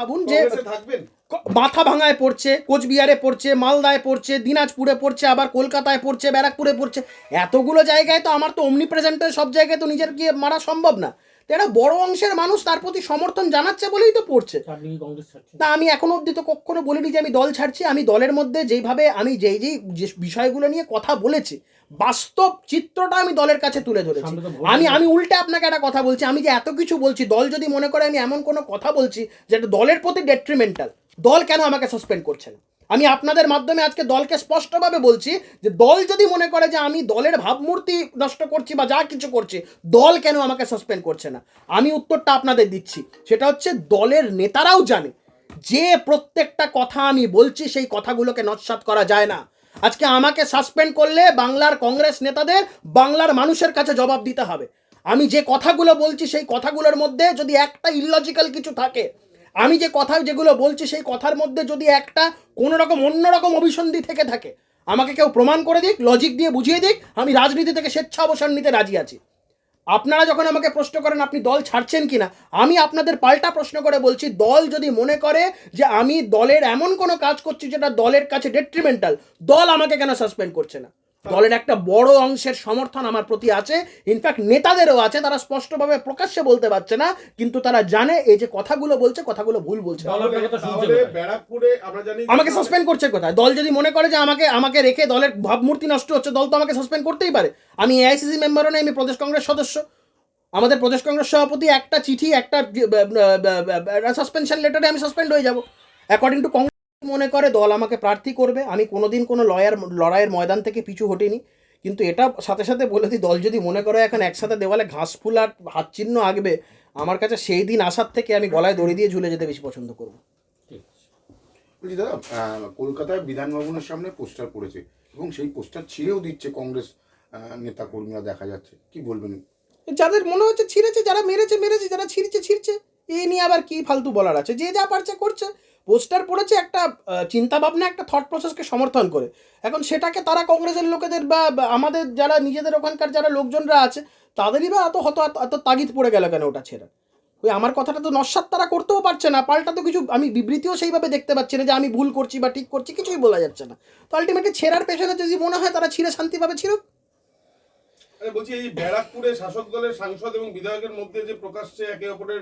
ভাবুন যে থাকবেন? মাথা ভাঙায় পড়ছে কোচবিহারে পড়ছে মালদায় পড়ছে দিনাজপুরে পড়ছে আবার কলকাতায় পড়ছে ব্যারাকপুরে পড়ছে। এতগুলো জায়গায় তো আমার তো অমনি প্রেজেন্টে সব জায়গায় তো নিজের গিয়ে মারা সম্ভব না। তো একটা বড় অংশের মানুষ তার প্রতি সমর্থন জানাচ্ছে বলেই তো পড়ছে। না আমি এখনও অব্দি তো কখনো বলিনি যে আমি দল ছাড়ছি আমি দলের মধ্যে যেইভাবে আমি যেই যেই যে বিষয়গুলো নিয়ে কথা বলেছি বাস্তব চিত্রটা আমি দলের কাছে তুলে ধরেছি। আমি আমি উল্টে আপনাকে একটা কথা বলছি আমি যে এত কিছু বলছি দল যদি মনে করে আমি এমন কোনো কথা বলছি যেটা দলের প্রতি ডেট্রিমেন্টাল দল কেন আমাকে সাসপেন্ড করছেন আমি আপনাদের মাধ্যমে আজকে দলকে স্পষ্টভাবে বলছি যে দল যদি মনে করে যে আমি দলের ভাবমূর্তি নষ্ট করছি বা যা কিছু করছি, দল কেন আমাকে সাসপেন্ড করছে না? আমি উত্তরটা আপনাদের দিচ্ছি। সেটা হচ্ছে দলের নেতারাও জানে। যে প্রত্যেকটা কথা আমি বলছি, সেই কথাগুলোকে নস্বাত করা যায় না। আজকে আমাকে সাসপেন্ড করলে বাংলার কংগ্রেস নেতাদের বাংলার মানুষের কাছে জবাব দিতে হবে। আমি যে কথাগুলো বলছি, সেই কথাগুলোর মধ্যে যদি একটা ইললজিক্যাল কিছু থাকে আমি যে কথা যেগুলো বলছি, সেই কথার মধ্যে যদি একটা কোনো রকম অন্যরকম অভিসন্ধি থেকে থাকে, আমাকে কেউ প্রমাণ করে দিক লজিক দিয়ে বুঝিয়ে দিক, আমি রাজনীতি থেকে স্বেচ্ছা অবসর নিতে রাজি আছি। আপনারা যখন আমাকে প্রশ্ন করেন, আপনি দল ছাড়ছেন কিনা? আমি আপনাদের পাল্টা প্রশ্ন করে বলছি, দল যদি মনে করে যে আমি দলের এমন কোনো কাজ করছি যেটা দলের কাছে ডেট্রিমেন্টাল দল আমাকে কেন সাসপেন্ড করছে না? দলের একটা বড় অংশের সমর্থন আমার প্রতি আছে। ইনফ্যাক্ট নেতাদেরও আছে তারা স্পষ্টভাবে প্রকাশ্যে বলতে পারছে না কিন্তু তারা জানে এই যে কথাগুলো বলছে কথাগুলো ভুল বলছে। আমাকে সাসপেন্ড করছে কোথায়? দল যদি মনে করে যে আমাকে আমাকে রেখে দলের ভাবমূর্তি নষ্ট হচ্ছে দল তো আমাকে সাসপেন্ড করতেই পারে। আমি এআইসিসি মেম্বারও নেই আমি প্রদেশ কংগ্রেস সদস্য। আমাদের প্রদেশ কংগ্রেস সভাপতি একটা চিঠি একটা সাসপেনশন লেটারে আমি সাসপেন্ড হয়ে যাব। অ্যাকর্ডিং টু কংগ্রেস মনে করে দল আমাকে প্রার্থী করবে। আমি কোনোদিন কোনো লয়ার লড়াইয়ের ময়দান থেকে পিছু হটিনি। কিন্তু এটা সাথে সাথে বলে দিই দল যদি মনে করে এখন একসাথে দেওয়ালে ঘাস ফুল আর হাত চিহ্ন আঁকবে আমার কাছে সেই দিন আসার থেকে আমি গলায় দড়ি দিয়ে ঝুলে যেতে বেশি পছন্দ করব। ঠিক আছে। বলছি দাদা কলকাতায় বিধান ভবনের সামনে পোস্টার পড়েছে এবং সেই পোস্টার ছিঁড়েও দিচ্ছে কংগ্রেস আহ, নেতা কর্মীরা দেখা যাচ্ছে। কি বলবেন? যাদের মনে হচ্ছে ছিঁড়েছে যারা মেরেছে মেরেছে যারা ছিঁড়ছে ছিঁড়ছে। এই নিয়ে আবার কি ফালতু বলার আছে? যে যা পারছে করছে। পোস্টার পড়েছে একটা চিন্তা ভাবনা একটা থট প্রসেসকে সমর্থন করে। এখন সেটাকে তারা কংগ্রেসের লোকেদের বা আমাদের যারা নিজেদের ওখানকার যারা লোকজনরা আছে, তাদেরই বা এত হত, এত- তাগিদ পড়ে গেল কেন ওটা ছেড়ে? ওই আমার কথাটা তো নস্বাত তারা করতেও পারছে না। পাল্টা তো কিছু, আমি বিবৃতিও সেইভাবে দেখতে পাচ্ছি না যে আমি ভুল করছি বা ঠিক করছি, কিছুই বলা যাচ্ছে না। তো আলটিমেটলি ছেঁড়ার পেছনে যদি মনে হয় তারা ছিঁড়ে শান্তিভাবে ছিঁড়ুক। বলছি এই ব্যারাকপুরে শাসক দলের সাংসদ এবং বিধায়কের মধ্যে যে প্রকাশ্যে একে অপরের